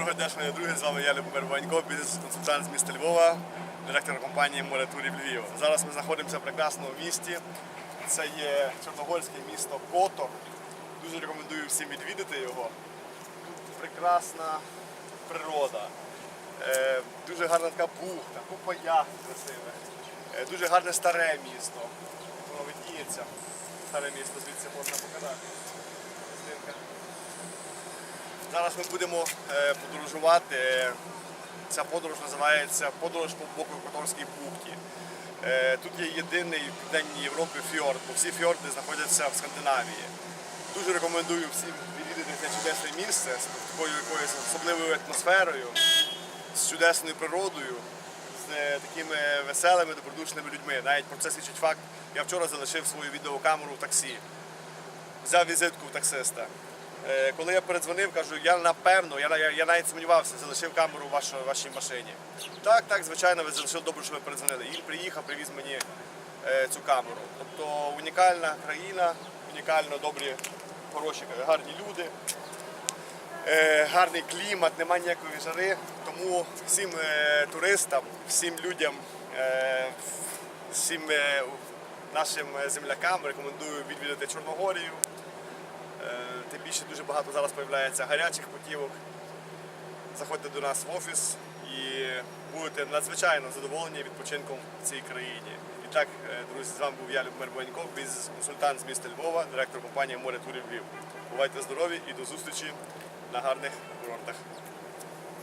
Доброго дня, шановні друзі, з вами я Любомир Ванько, бізнес-консультант з міста Львова, директор компанії Море Турів Львів. Зараз ми знаходимося в прекрасному місті. Це є чорногорське місто Котор. Дуже рекомендую всім відвідати його. Тут прекрасна природа, е, дуже гарна така бухта, купа яхт красивих, е, дуже гарне старе місто. Воно видніється. Старе місто звідси можна показати. Зараз ми будемо е, подорожувати. Ця подорож називається Подорож по боку Которській бухті. Е, Тут є єдиний в Південній Європі фьорд, бо всі фьорди знаходяться в Скандинавії. Дуже рекомендую всім відвідати це чудесне місце з такою якоюсь особливою атмосферою, з чудесною природою, з е, такими веселими, добродушними людьми. Навіть про це свідчить факт. Я вчора залишив свою відеокамеру в таксі взяв візитку у таксиста. Е, Коли я передзвонив, кажу, я напевно, я, я, я навіть сумнівався, залишив камеру в вашій, вашій машині. Так, так, звичайно, ви залишили добре, що ви передзвонили. Він приїхав, привіз мені е, цю камеру. Тобто унікальна країна, унікально добрі, хороші, гарні люди, е, гарний клімат, немає ніякої жари. Тому всім е, туристам, всім людям, е, всім е, нашим землякам рекомендую відвідати Чорногорію. Більше дуже багато зараз з'являється гарячих путівок. Заходьте до нас в офіс і будете надзвичайно задоволені відпочинком в цій країні. І так, е, друзі, з вами був я, Любмир Бойнков, бізнес-консультант з міста Львова, директор компанії Море Турів Львів. Бувайте здорові і до зустрічі на гарних курортах.